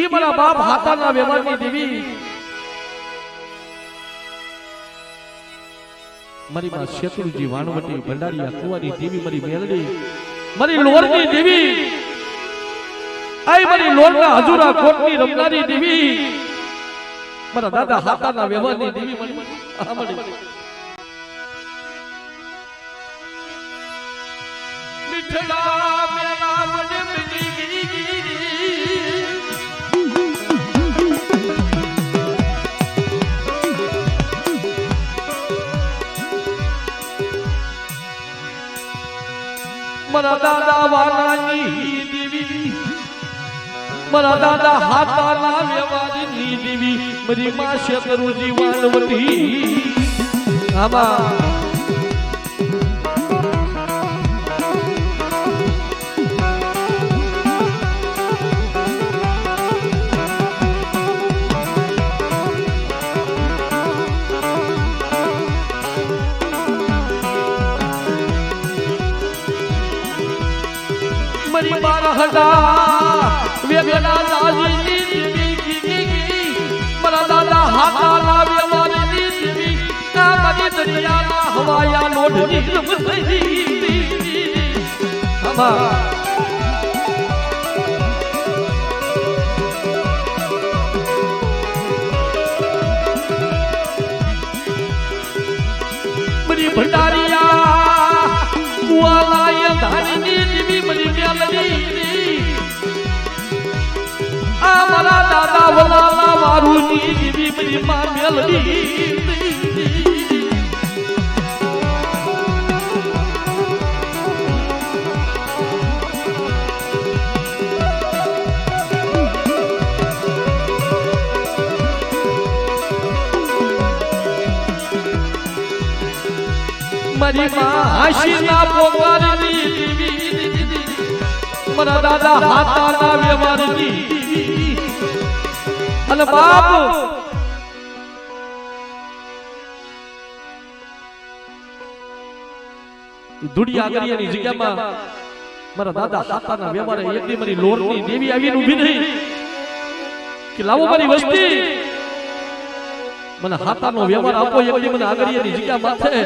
ઈ મારા બાપ હાથાના વ્યવહારની દેવી. મારી માં શેત્રુજી વાણવટી ભંડારીયા કુવારી દેવી મારી મેલડી. મારી લોરની દેવી. આઈ મારી લોરના હજુરા કોટની રમનારી દેવી. મારા દાદા હાથાના વ્યવહારની દેવી મારી. મીઠડા મિલી મારા દાદા વાલાની દેવી. મારા દાદા હાથાના વ્યવહારની દેવી. મારી માં શેતરુજી વાલવટી આમાં હડા વેગના લાલની દેવી ગીગી મારા દાદા હાથાના વ્યવહારની દેવી ના મારી દરિયાના હવાયા લોઢની રમતી આમાં વારુની દેવી મારી માં મેલડી મારી માં પોકારની દેવી દાદા હાથાના વ્યવહારની અને બાપ! દુડિયા દરિયાની જગ્યામાં મારા દાદા હાથાના વ્યવહારે એકની મારી લોરની દેવી આવીને ઊભી રહી કે લાવો મારી વસ્તી. મને હાથાનો વ્યવહાર આપો એકની મને આગળની જગ્યા માથે.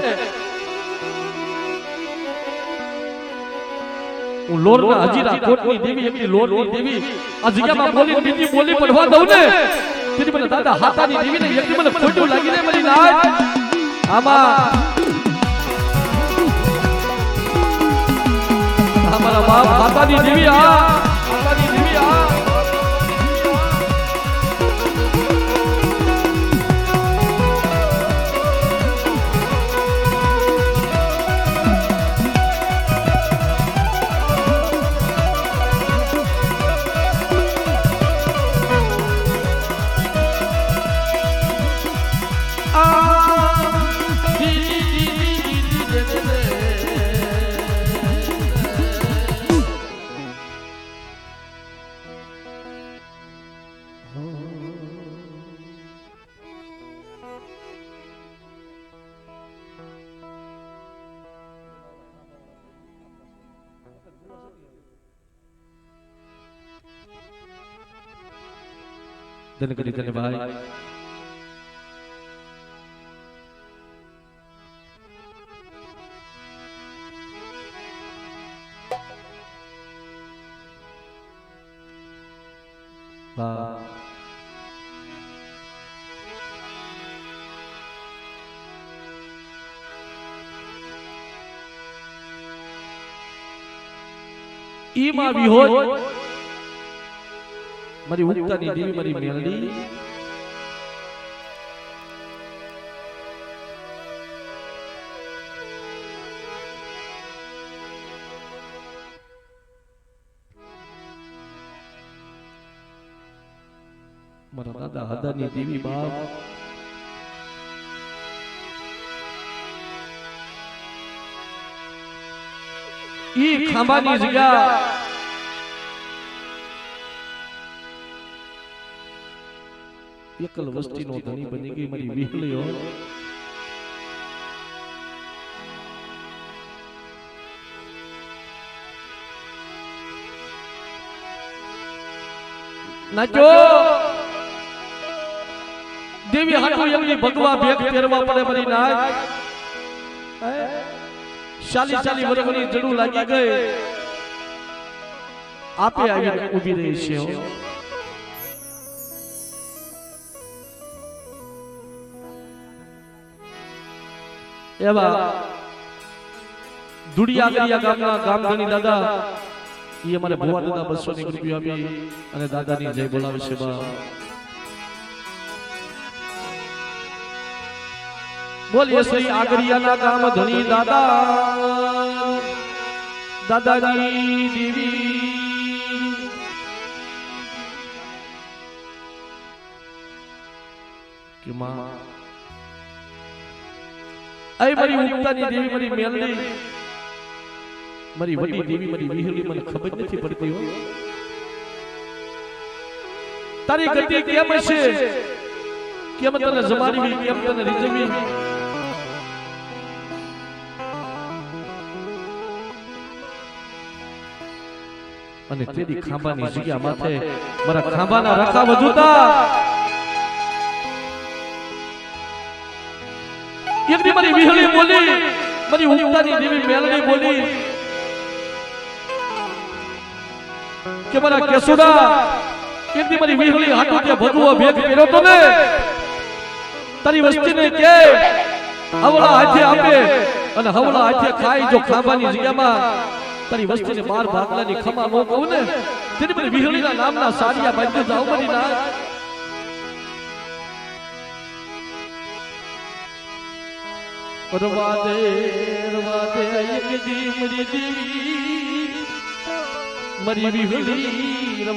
હું લોરના હજીરા કોટની દેવી એમની લોરની દેવી. આ જગ્યામાં બોલી બીજી બોલી પડવા દઉં ને. તેથી મને દાદા હાથાની દેવી ને એકદી મને ખોટું લાગી ને મારી લાજ. આમાં અમારા મારા બાપ હાથાની દેવી આ ધન કરી ધન ભાઈ. વાહ ઈ માં વિહોજ મારી ઉગતાની દેવી મારી મેલડી મારા દાદા હદાની દેવી બાપ ઈ ખાંબાની જગ્યા એકલ વસ્તીનો ધણી બની ગઈ મારી વિહલીઓ નાચો! દેવી હાટુ એમની ભગવા ભેગ પહેરવા પડે મારી નાચ? શાલી શાલી વર્ષની જડું લાગી ગઈ. આપે આવીને ઊભી રહી છે એવા દુડિયા ગરિયા ગામના ગામધણી દાદા એ અમારે ભુવા દાદા બસો ની રૂપિયા આપી અને દાદાની જય બોલાવે છે બા. બોલીએ શ્રી આગરિયાના ગામ ધણી દાદા. દાદાની દેવી કે માં આઈ મારી ઉગતાની દેવી મારી મેલડી. મારી વડી દેવી મારી વિહળી મને ખબર નથી પડતી હો. તારી ગતિ કેમ છે? કેમ તને જમાડવી? કેમ તને અને તેની ખાંબાની જગ્યા માથે મારા ખાંબાના રખા વજુતા. એક દી મારી વિહળી બોલી મારી ઉગતાની દેવી મેલડી બોલી. કે મારા કેસુડા એક દી મારી વિહળી હાટુ કે ભગવો ભેગ પહેર્યો તો ને તારી વસ્તીને કે હવળા હાથે આપે અને હવળા હાથે ખાઈ જો ખાવાની જગ્યામાં તારી વસ્તીને બાર ભાગલાની ખમા નો? કહું ને? તેની મને વિહળીના નામના સાડિયા બાંધી જાવ મારી ના રવાદે રવાદે એક દી દેવી. મરી વ્યવહારિયાનો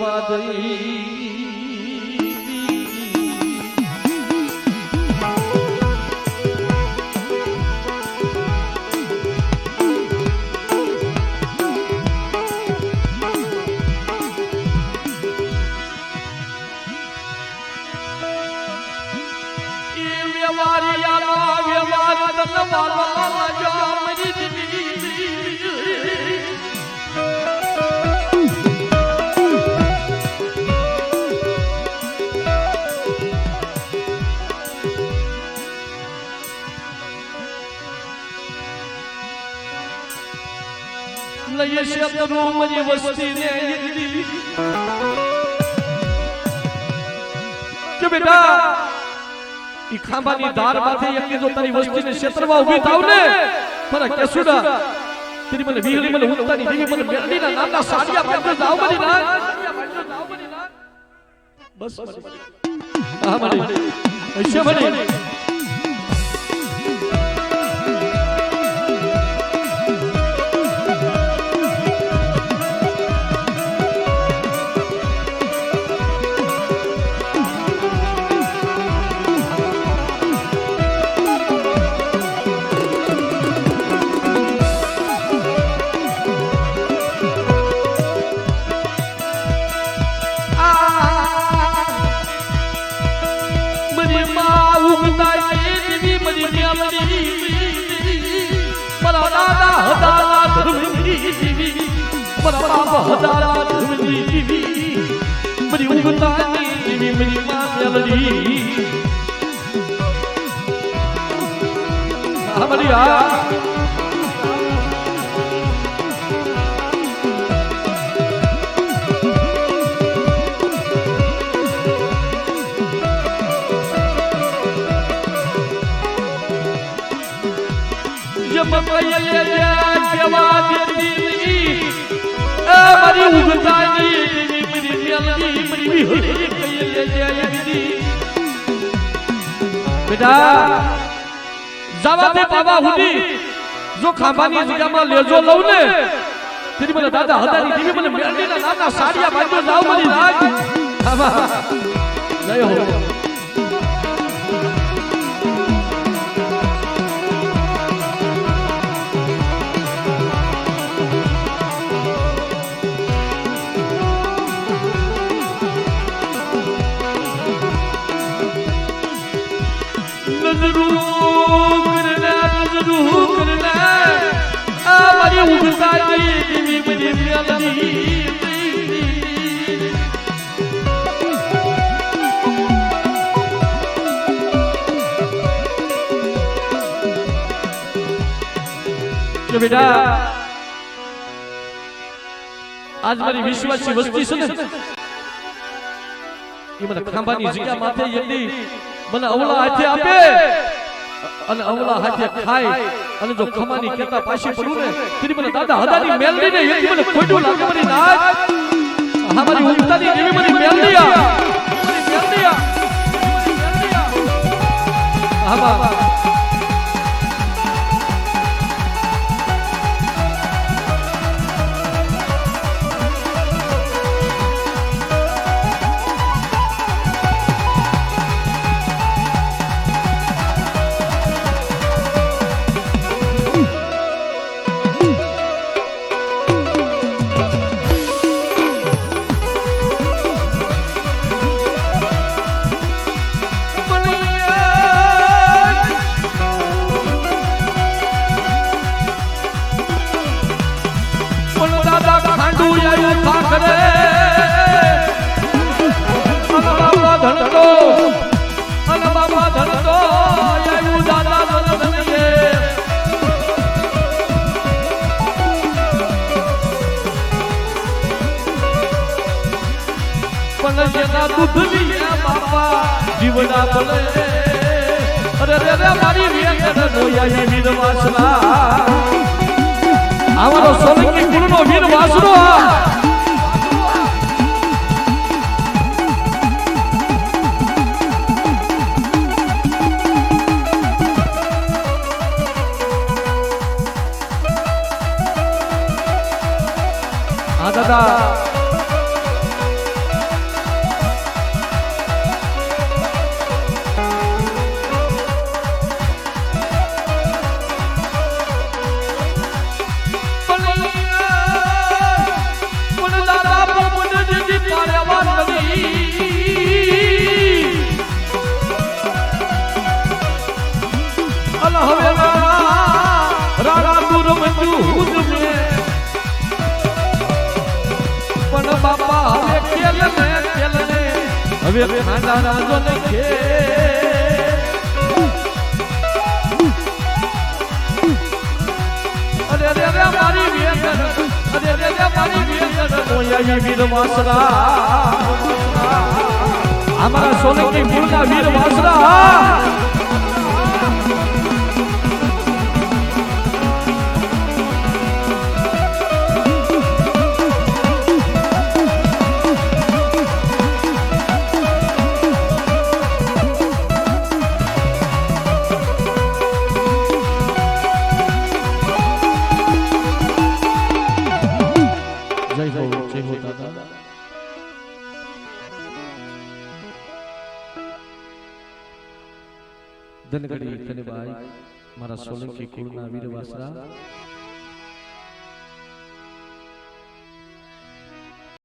લઈએ શબ્દો મારી વસ્તીને યદી કે બેટા, ઈ ખાંબાની ધાર માથે એક જો તારી થાવ ને. બસ હદાલા ધર્મની દેવી મરી ઉગતા દેવી મરી માં મેલડી આ જબ કયે કેવા દેતી મારી ઉગતાની દેવી મારી મેલડી કઈ લે જાય દીદી બેટા, જવા દે બાબા હુડી. જો ખાંભાની જગ્યામાં લેજો લઉં ને, તેની મને દાદા હદારી દીવી મને મેલડીના નાના સાડિયા બાંધો જાવ મારી લાગ આવા જય હો. કે બેટા આજ મારી વિશ્વાસી વસ્તી છે ને? એ મને ખાંભાની જગ્યા માથે યદી મને અવળા હાથે આપે. અને અવલા હાથે ખાય અને જો ખમાની કેતા પાછી પડું ને તેથી મને દાદા હદાની મેલડી ને યદી મને ખોટું લાગે મારી નાચ હા મારી ઉગતાની દેવી મારી મેલડી આ. મેલડી. હા બા. દૂધની એ બાપા જીવડા બોલે અરે રે રે મારી વેંકટ નોયા વીર વાસના આવાનો સોલંકી કુળનો વીર વાસણો. મારી વેંકટ મોયા વીર વાસરા. અમારા સોલંકી મૂળના વીર વાસરા. ધનગડી કનબાઈ મારા સોલંકી કુળના વીર વાસરા